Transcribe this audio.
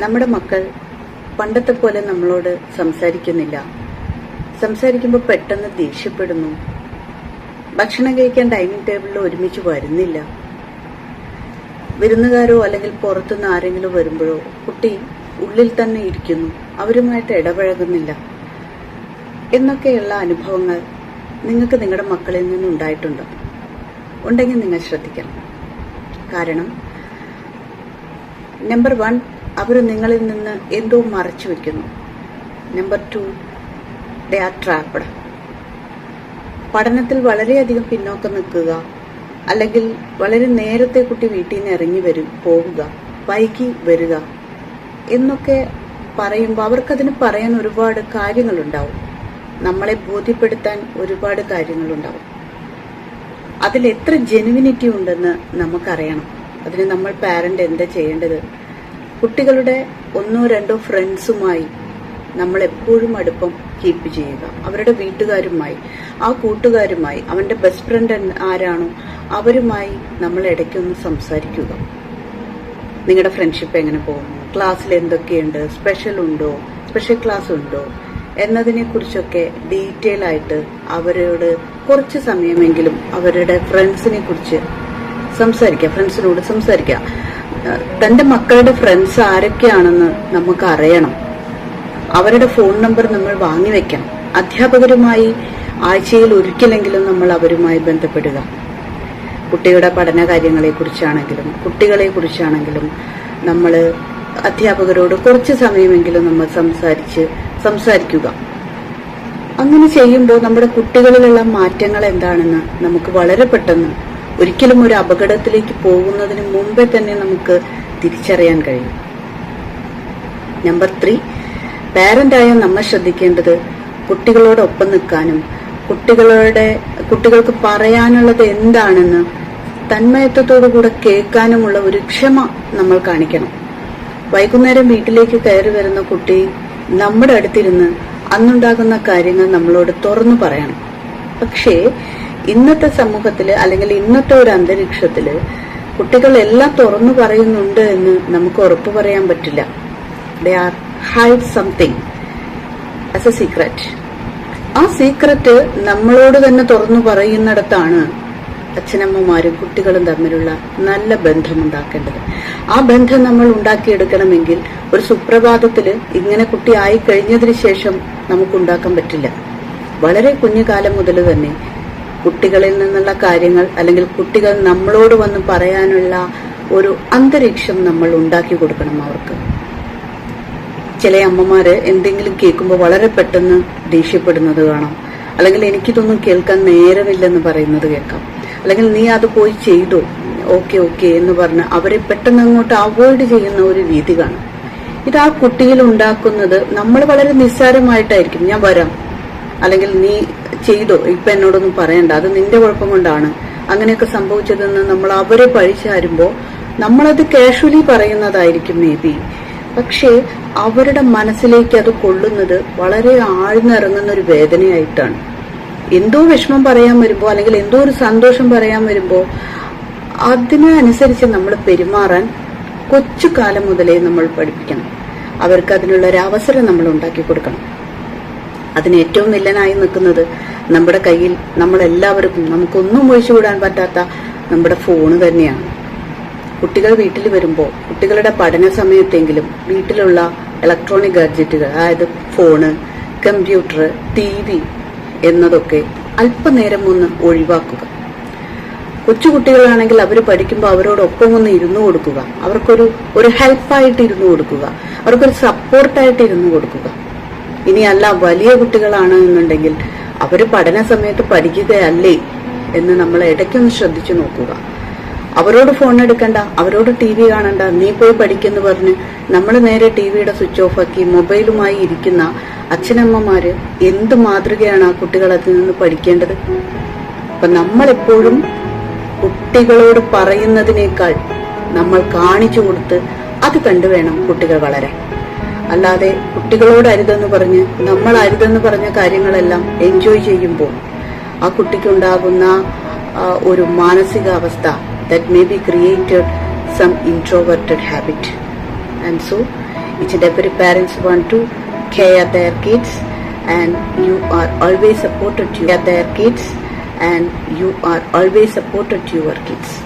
നമ്മുടെ മക്കൾ പണ്ടത്തെ പോലെ നമ്മളോട് സംസാരിക്കുന്നില്ല. സംസാരിക്കുമ്പോൾ പെട്ടെന്ന് ദേഷ്യപ്പെടുന്നു. ഭക്ഷണം കഴിക്കാൻ ഡൈനിങ് ടേബിളിൽ ഒരുമിച്ച് വരുന്നില്ല. വിരുന്നുകാരോ അല്ലെങ്കിൽ പുറത്തുനിന്ന് ആരെങ്കിലും വരുമ്പോഴോ കുട്ടി ഉള്ളിൽ തന്നെ ഇരിക്കുന്നു. അവരുമായിട്ട് ഇടപഴകുന്നില്ല. എന്നൊക്കെയുള്ള അനുഭവങ്ങൾ നിങ്ങൾക്ക് നിങ്ങളുടെ മക്കളിൽ നിന്നുണ്ടായിട്ടുണ്ടോ ഉണ്ടെങ്കിൽ നിങ്ങൾ ശ്രദ്ധിക്കണം. കാരണം നമ്പർ വൺ അവർ നിങ്ങളിൽ നിന്ന് എന്തോ മറച്ചു വെക്കുന്നു. Number two they are trapped പഠനത്തിൽ വളരെയധികം പിന്നോക്കം നിൽക്കുക അല്ലെങ്കിൽ വളരെ നേരത്തെ കുട്ടി വീട്ടിൽ നിന്ന് ഇറങ്ങി വരും പോവുക വൈകി വരിക എന്നൊക്കെ പറയുമ്പോൾ അവർക്കതിന് പറയാൻ ഒരുപാട് കാര്യങ്ങളുണ്ടാവും. നമ്മളെ ബോധ്യപ്പെടുത്താൻ ഒരുപാട് കാര്യങ്ങളുണ്ടാവും. അതിൽ എത്ര ജെനുവിനിറ്റി ഉണ്ടെന്ന് നമുക്കറിയണം. അതിന് നമ്മൾ പാരന്റ് എന്താ ചെയ്യേണ്ടത്? കുട്ടികളുടെ ഒന്നോ രണ്ടോ ഫ്രണ്ട്സുമായി നമ്മൾ എപ്പോഴും അടുപ്പം കീപ്പ് ചെയ്യുക. അവരുടെ വീട്ടുകാരുമായി ആ കൂട്ടുകാരുമായി അവന്റെ ബെസ്റ്റ് ഫ്രണ്ട് ആരാണോ അവരുമായി നമ്മൾ ഇടയ്ക്കൊന്ന് സംസാരിക്കുക. നിങ്ങളുടെ ഫ്രണ്ട്ഷിപ്പ് എങ്ങനെ പോകുന്നു? ക്ലാസ്സിൽ എന്തൊക്കെയുണ്ട്? സ്പെഷ്യൽ ഉണ്ടോ? സ്പെഷ്യൽ ക്ലാസ് ഉണ്ടോ? എന്നതിനെ കുറിച്ചൊക്കെ ഡീറ്റെയിൽ ആയിട്ട് അവരോട് കുറച്ച് സമയമെങ്കിലും അവരുടെ ഫ്രണ്ട്സിനെ കുറിച്ച് സംസാരിക്കുക. ഫ്രണ്ട്സിനോട് സംസാരിക്കുക. തന്റെ മക്കളുടെ ഫ്രണ്ട്സ് ആരൊക്കെയാണെന്ന് നമുക്ക് അറിയണം അവരുടെ ഫോൺ നമ്പർ നമ്മൾ വാങ്ങി വാങ്ങിവെക്കണം അധ്യാപകരുമായി ആഴ്ചയിൽ ഒരിക്കലെങ്കിലും നമ്മൾ അവരുമായി ബന്ധപ്പെടുക. കുട്ടിയുടെ പഠന കാര്യങ്ങളെ കുറിച്ചാണെങ്കിലും കുട്ടികളെ കുറിച്ചാണെങ്കിലും നമ്മൾ അധ്യാപകരോട് കുറച്ച് സമയമെങ്കിലും നമ്മൾ സംസാരിച്ച് സംസാരിക്കുക. അങ്ങനെ ചെയ്യുമ്പോൾ നമ്മുടെ കുട്ടികളിലുള്ള മാറ്റങ്ങൾ എന്താണെന്ന് നമുക്ക് വളരെ പെട്ടെന്ന് ഒരിക്കലും ഒരു അപകടത്തിലേക്ക് പോകുന്നതിന് മുമ്പേ തന്നെ നമുക്ക് തിരിച്ചറിയാൻ കഴിയും. നമ്പർ ത്രീ പാരന്റായ നമ്മൾ ശ്രദ്ധിക്കേണ്ടത് കുട്ടികളോടൊപ്പം നിൽക്കാനും കുട്ടികളുടെ കുട്ടികൾക്ക് പറയാനുള്ളത് എന്താണെന്ന് തന്മയത്വത്തോടു കൂടെ കേൾക്കാനുമുള്ള ഒരു ക്ഷമ നമ്മൾ കാണിക്കണം. വൈകുന്നേരം വീട്ടിലേക്ക് കയറി വരുന്ന കുട്ടി നമ്മുടെ അടുത്തിരുന്ന് അന്നുണ്ടാകുന്ന കാര്യങ്ങൾ നമ്മളോട് തുറന്നു പറയണം. പക്ഷേ ഇന്നത്തെ സമൂഹത്തിൽ അല്ലെങ്കിൽ ഇന്നത്തെ ഒരു അന്തരീക്ഷത്തിൽ കുട്ടികൾ എല്ലാം തുറന്നു പറയുന്നുണ്ട് എന്ന് നമുക്ക് ഉറപ്പു പറയാൻ പറ്റില്ല. They are hide something as a secret ആ സീക്രറ്റ് നമ്മളോട് തന്നെ തുറന്നു പറയുന്നിടത്താണ് അച്ഛനമ്മമാരും കുട്ടികളും തമ്മിലുള്ള നല്ല ബന്ധം ഉണ്ടാക്കേണ്ടത്. ആ ബന്ധം നമ്മൾ ഉണ്ടാക്കിയെടുക്കണമെങ്കിൽ ഒരു സുപ്രഭാതത്തിൽ ഇങ്ങനെ കുട്ടി ആയി കഴിഞ്ഞതിന് ശേഷം നമുക്ക് ഉണ്ടാക്കാൻ പറ്റില്ല. വളരെ കുഞ്ഞുകാലം മുതൽ തന്നെ കുട്ടികളിൽ നിന്നുള്ള കാര്യങ്ങൾ അല്ലെങ്കിൽ കുട്ടികൾ നമ്മളോട് വന്ന് പറയാനുള്ള ഒരു അന്തരീക്ഷം നമ്മൾ ഉണ്ടാക്കി കൊടുക്കണം അവർക്ക്. ചില അമ്മമാര് എന്തെങ്കിലും കേൾക്കുമ്പോൾ വളരെ പെട്ടെന്ന് ദേഷ്യപ്പെടുന്നത് കാണാം. അല്ലെങ്കിൽ എനിക്കിതൊന്നും കേൾക്കാൻ നേരമില്ലെന്ന് പറയുന്നത് കേൾക്കാം. അല്ലെങ്കിൽ നീ അത് പോയി ചെയ്തു. ഓക്കെ ഓക്കെ എന്ന് പറഞ്ഞ് അവരെ പെട്ടെന്ന് അങ്ങോട്ട് അവോയ്ഡ് ചെയ്യുന്ന ഒരു രീതി കാണാം. ഇത് ആ കുട്ടിയിൽ ഉണ്ടാക്കുന്നത് നമ്മൾ വളരെ നിസ്സാരമായിട്ടായിരിക്കും. ഞാൻ വരാം. അല്ലെങ്കിൽ നീ ചെയ്തോ. ഇപ്പൊ എന്നോടൊന്നും പറയണ്ട. അത് നിന്റെ കുഴപ്പം കൊണ്ടാണ്. അങ്ങനെയൊക്കെ സംഭവിച്ചതെന്ന് നമ്മൾ അവരെ പഴിച്ചാരുമ്പോ നമ്മളത് കാഷ്വലി പറയുന്നതായിരിക്കും മേ ബി പക്ഷേ അവരുടെ മനസ്സിലേക്ക് അത് കൊള്ളുന്നത് വളരെ ആഴ്ന്നിറങ്ങുന്ന ഒരു വേദനയായിട്ടാണ്. എന്തോ വിഷമം പറയാൻ വരുമ്പോ അല്ലെങ്കിൽ എന്തോ ഒരു സന്തോഷം പറയാൻ വരുമ്പോ അതിനനുസരിച്ച് നമ്മൾ പെരുമാറാൻ കൊച്ചു കാലം മുതലേ നമ്മൾ പഠിപ്പിക്കണം. അവർക്ക് അതിനുള്ള ഒരു അവസരം നമ്മൾ ഉണ്ടാക്കി കൊടുക്കണം. അതിന് ഏറ്റവും വില്ലനായി നിൽക്കുന്നത് നമ്മുടെ കയ്യിൽ നമ്മളെല്ലാവർക്കും നമുക്കൊന്നും ഒഴിച്ചുകൂടാൻ പറ്റാത്ത നമ്മുടെ ഫോണ് തന്നെയാണ്. കുട്ടികൾ വീട്ടിൽ വരുമ്പോൾ കുട്ടികളുടെ പഠന സമയത്തെങ്കിലും വീട്ടിലുള്ള ഇലക്ട്രോണിക് ഗാഡ്ജറ്റുകൾ അതായത് ഫോണ് കമ്പ്യൂട്ടർ ടി വി എന്നതൊക്കെ അല്പനേരം ഒന്ന് ഒഴിവാക്കുക. കൊച്ചുകുട്ടികളാണെങ്കിൽ അവർ പഠിക്കുമ്പോൾ അവരോടൊപ്പം ഒന്ന് ഇരുന്നു കൊടുക്കുക. അവർക്കൊരു ഒരു ഹെൽപ്പായിട്ട് ഇരുന്നു കൊടുക്കുക. അവർക്കൊരു സപ്പോർട്ടായിട്ട് ഇരുന്നു കൊടുക്കുക. ഇനി അല്ല വലിയ കുട്ടികളാണ് എന്നുണ്ടെങ്കിൽ അവർ പഠന സമയത്ത് പഠിക്കുകയല്ലേ എന്ന് നമ്മൾ ഇടയ്ക്കൊന്ന് ശ്രദ്ധിച്ചു നോക്കുക. അവരോട് ഫോൺ എടുക്കണ്ട അവരോട് ടി വി കാണണ്ട നീ പോയി പഠിക്കുന്നു പറഞ്ഞ് നമ്മൾ നേരെ ടി വിയുടെ സ്വിച്ച് ഓഫ് ആക്കി മൊബൈലുമായി ഇരിക്കുന്ന അച്ഛനമ്മമാര് എന്ത് മാതൃകയാണ് ആ കുട്ടികൾ അതിൽ നിന്ന് പഠിക്കേണ്ടത്? അപ്പൊ നമ്മളെപ്പോഴും കുട്ടികളോട് പറയുന്നതിനേക്കാൾ നമ്മൾ കാണിച്ചു കൊടുത്ത് അത് കണ്ടുവേണം കുട്ടികൾ വളരാൻ. അല്ലാതെ കുട്ടികളോട് അരുതെന്ന് പറഞ്ഞ് നമ്മൾ അരുതെന്ന് പറഞ്ഞ കാര്യങ്ങളെല്ലാം എൻജോയ് ചെയ്യുമ്പോൾ ആ കുട്ടിക്കുണ്ടാകുന്ന ഒരു മാനസികാവസ്ഥ that may be created some introverted habit and so each and every parents want to care their kids and you are always supported to their kids and you are always supported to your kids